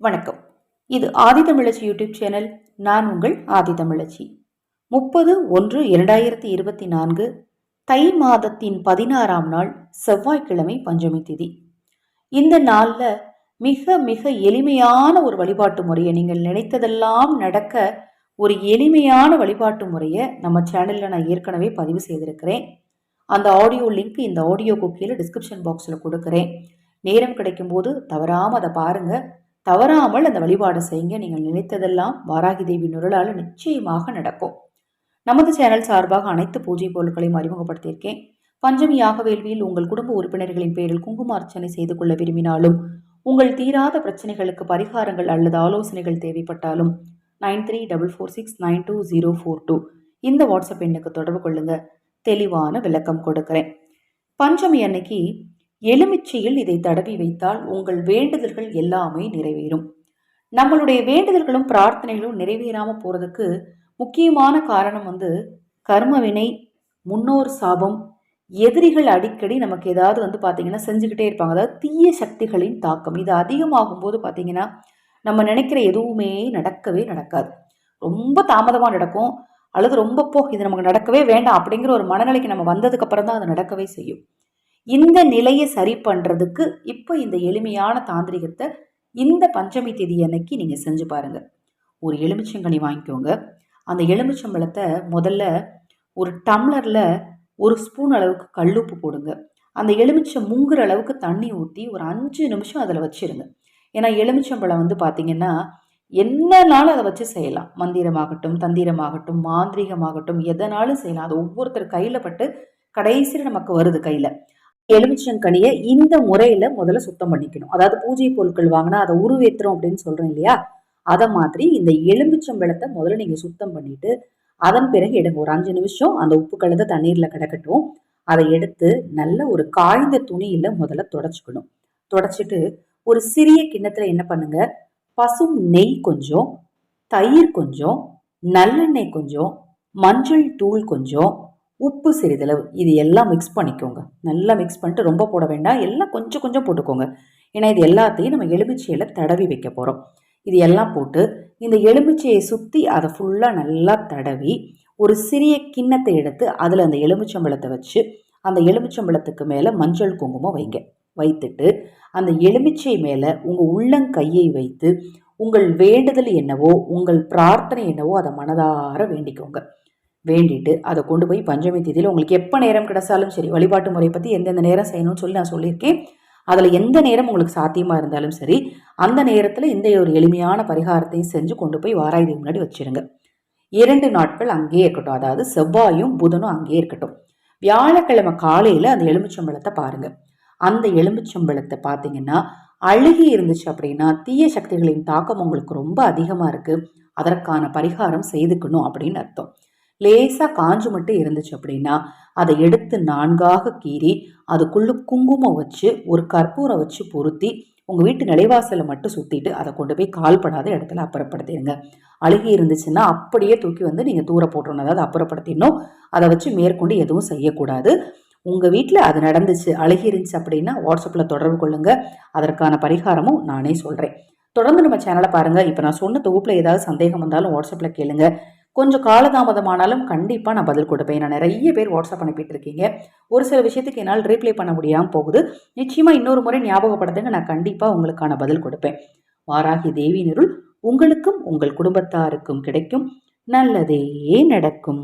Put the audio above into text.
வணக்கம். இது ஆதிதமிழச்சி YouTube channel. நான் உங்கள் ஆதிதமிழச்சி முப்பது ஒன்று இரண்டாயிரத்தி இருபத்தி நான்கு தை மாதத்தின் பதினாறாம் நாள் செவ்வாய்க்கிழமை பஞ்சமி திதி. இந்த நாளில் மிக மிக எளிமையான ஒரு வழிபாட்டு முறையை நீங்கள் நினைத்ததெல்லாம் நடக்க ஒரு எளிமையான வழிபாட்டு முறையை நம்ம சேனலில் நான் ஏற்கனவே பதிவு செய்திருக்கிறேன். அந்த ஆடியோ லிங்க் இந்த ஆடியோ குக்கியில் டிஸ்கிரிப்ஷன் பாக்ஸில் கொடுக்குறேன். நேரம் கிடைக்கும்போது தவறாமல் அதை பாருங்கள் தவறாமல் அந்த வழிபாடு செய்யுங்க. நீங்கள் நினைத்ததெல்லாம் வாராகி தேவி நுரலால் நிச்சயமாக நடக்கும். நமது சேனல் சார்பாக அனைத்து பூஜை பொருட்களையும் அறிமுகப்படுத்தியிருக்கேன். பஞ்சமி யாக வேள்வியில் உங்கள் குடும்ப உறுப்பினர்களின் பேரில் குங்கும அர்ச்சனை செய்து கொள்ள விரும்பினாலும் உங்கள் தீராத பிரச்சனைகளுக்கு பரிகாரங்கள் அல்லது ஆலோசனைகள் தேவைப்பட்டாலும் nine three double four six nine two zero four two இந்த வாட்ஸ்அப் எண்ணுக்கு தொடர்பு கொள்ளுங்க. தெளிவான விளக்கம் கொடுக்கிறேன். பஞ்சமி அன்னைக்கு எலுமிச்சையில் இதை தடவி வைத்தால் உங்கள் வேண்டுதல்கள் எல்லாமே நிறைவேறும். நம்மளுடைய வேண்டுதல்களும் பிரார்த்தனைகளும் நிறைவேறாமல் போகிறதுக்கு முக்கியமான காரணம் வந்து கர்மவினை முன்னோர் சாபம் எதிரிகள் அடிக்கடி நமக்கு ஏதாவது வந்து பார்த்திங்கன்னா செஞ்சுக்கிட்டே இருப்பாங்க. அதாவது தீய சக்திகளின் தாக்கம். இது அதிகமாகும் போது பார்த்திங்கன்னா நம்ம நினைக்கிற எதுவுமே நடக்கவே நடக்காது. ரொம்ப தாமதமாக நடக்கும். அல்லது ரொம்ப போ இது நமக்கு நடக்கவே வேண்டாம் அப்படிங்கிற ஒரு மனநிலைக்கு நம்ம வந்ததுக்கப்புறம் தான் அது நடக்கவே செய்யும். இந்த நிலையை சரி பண்ணுறதுக்கு இப்போ இந்த எளிமையான தாந்திரிகத்தை இந்த பஞ்சமி தேதி அன்னைக்கு நீங்கள் செஞ்சு பாருங்கள் ஒரு எலுமிச்சங்கனி வாங்கிக்கோங்க. அந்த எலுமிச்சம்பழத்தை முதல்ல ஒரு டம்ளரில் ஒரு ஸ்பூன் அளவுக்கு கல்லுப்பு போடுங்க. அந்த எலுமிச்சம் முங்குற அளவுக்கு தண்ணி ஊற்றி ஒரு அஞ்சு நிமிஷம் அதில் வச்சுருங்க. ஏன்னா எலுமிச்சம்பழம் வந்து பார்த்திங்கன்னா என்னனாலும் அதை வச்சு செய்யலாம். மந்திரமாகட்டும் தந்திரமாகட்டும் மாந்திரிகமாகட்டும் எதனாலும் செய்யலாம். அது ஒவ்வொருத்தர் கையில் பட்டு கடைசியில் நமக்கு வருது கையில். எலுமிச்சங்கனியை இந்த முறையில முதல்ல சுத்தம் பண்ணிக்கணும். அதாவது பூஜை பொருட்கள் வாங்கினா அதை உருவேத்துறோம் அப்படின்னு சொல்றோம் இல்லையா? அதை மாதிரி இந்த எலுமிச்சம்பழத்தை முதல்ல நீங்க சுத்தம் பண்ணிட்டு அதன் பிறகு எடுங்க. ஒரு அஞ்சு நிமிஷம் அந்த உப்பு கலந்த தண்ணீர்ல கிடக்கட்டும். அதை எடுத்து நல்ல ஒரு காய்ந்த துணியில முதல்ல தொடச்சிக்கணும். தொடச்சிட்டு ஒரு சிறிய கிண்ணத்துல என்ன பண்ணுங்க? பசும் நெய் கொஞ்சம் தயிர் கொஞ்சம் நல்லெண்ணெய் கொஞ்சம் மஞ்சள் தூள் கொஞ்சம் உப்பு சிறிதளவு. இது எல்லாம் மிக்ஸ் பண்ணிக்கோங்க. நல்லா மிக்ஸ் பண்ணிட்டு ரொம்ப போட வேண்டாம். எல்லாம் கொஞ்சம் கொஞ்சம் போட்டுக்கோங்க. ஏன்னா இது எல்லாத்தையும் நம்ம எலுமிச்சையில் தடவி வைக்க போகிறோம் இது எல்லாம் போட்டு இந்த எலுமிச்சையை சுற்றி அதை ஃபுல்லாக நல்லா தடவி ஒரு சிறிய கிண்ணத்தை எடுத்து அதில் அந்த எலுமிச்சம்பழத்தை வச்சு அந்த எலுமிச்சம்பழத்துக்கு மேலே மஞ்சள் குங்குமம் வைங்க. வைத்துட்டு அந்த எலுமிச்சை மேலே உங்கள் உள்ளங்கையை வைத்து உங்கள் வேண்டுதல் என்னவோ உங்கள் பிரார்த்தனை என்னவோ அதை மனதார வேண்டிக்கோங்க. வேண்டிட்டு அதை கொண்டு போய் பஞ்சமி தேதியில் உங்களுக்கு எப்போ நேரம் கிடைச்சாலும் சரி வழிபாட்டு முறை பற்றி எந்தெந்த நேரம் செய்யணும்னு சொல்லி நான் சொல்லியிருக்கேன். அதில் எந்த நேரம் உங்களுக்கு சாத்தியமாக இருந்தாலும் சரி அந்த நேரத்தில் இந்த ஒரு எளிமையான பரிகாரத்தையும் செஞ்சு கொண்டு போய் வாராயுதி முன்னாடி வச்சிருங்க. இரண்டு நாட்கள் அங்கேயே இருக்கட்டும். அதாவது செவ்வாயும் புதனும் அங்கேயே இருக்கட்டும். வியாழக்கிழமை காலையில் அந்த எலுமிச்சம்பழத்தை பாருங்கள் அந்த எலுமிச்சம்பழத்தை பார்த்தீங்கன்னா அழுகி இருந்துச்சு அப்படின்னா தீய சக்திகளின் தாக்கம் உங்களுக்கு ரொம்ப அதிகமாக இருக்குது அதற்கான பரிகாரம் செய்துக்கணும் அப்படின்னு அர்த்தம். லேசாக காஞ்சு மட்டும் இருந்துச்சு அப்படின்னா அதை எடுத்து நான்காக கீறி அதுக்குள்ளே குங்குமம் வச்சு ஒரு கற்பூரம் வச்சு பொருத்தி உங்கள் வீட்டு நிலைவாசலை மட்டும் சுற்றிட்டு அதை கொண்டு போய் கால்படாத இடத்துல அப்புறப்படுத்திடுங்க அழுகி இருந்துச்சுன்னா அப்படியே தூக்கி வந்து நீங்கள் தூர போட்டுருணும் அதாவது அப்புறப்படுத்திடணும். அதை வச்சு மேற்கொண்டு எதுவும் செய்யக்கூடாது. உங்கள் வீட்டில் அது நடந்துச்சு அழுகி இருந்துச்சு அப்படின்னா வாட்ஸ்அப்பில் தொடர்பு கொள்ளுங்கள் அதற்கான பரிகாரமும் நானே சொல்கிறேன் தொடர்ந்து நம்ம சேனலை பாருங்கள் இப்போ நான் சொன்ன தொகுப்பில் ஏதாவது சந்தேகம் வந்தாலும் வாட்ஸ்அப்பில் கேளுங்கள் கொஞ்சம் காலதாமதமானாலும் கண்டிப்பாக நான் பதில் கொடுப்பேன். நான் நிறைய பேர் வாட்ஸ்அப் அனுப்பிட்டு இருக்கீங்க ஒரு சில விஷயத்துக்கு என்னால் ரீப்ளை பண்ண முடியாமல் போகுது. நிச்சயமாக இன்னொரு முறை ஞாபகப்படுத்துங்க. நான் கண்டிப்பாக உங்களுக்கான பதில் கொடுப்பேன். வாராகி தேவி நிருள் உங்களுக்கும் உங்கள் குடும்பத்தாருக்கும் கிடைக்கும். நல்லதே நடக்கும்.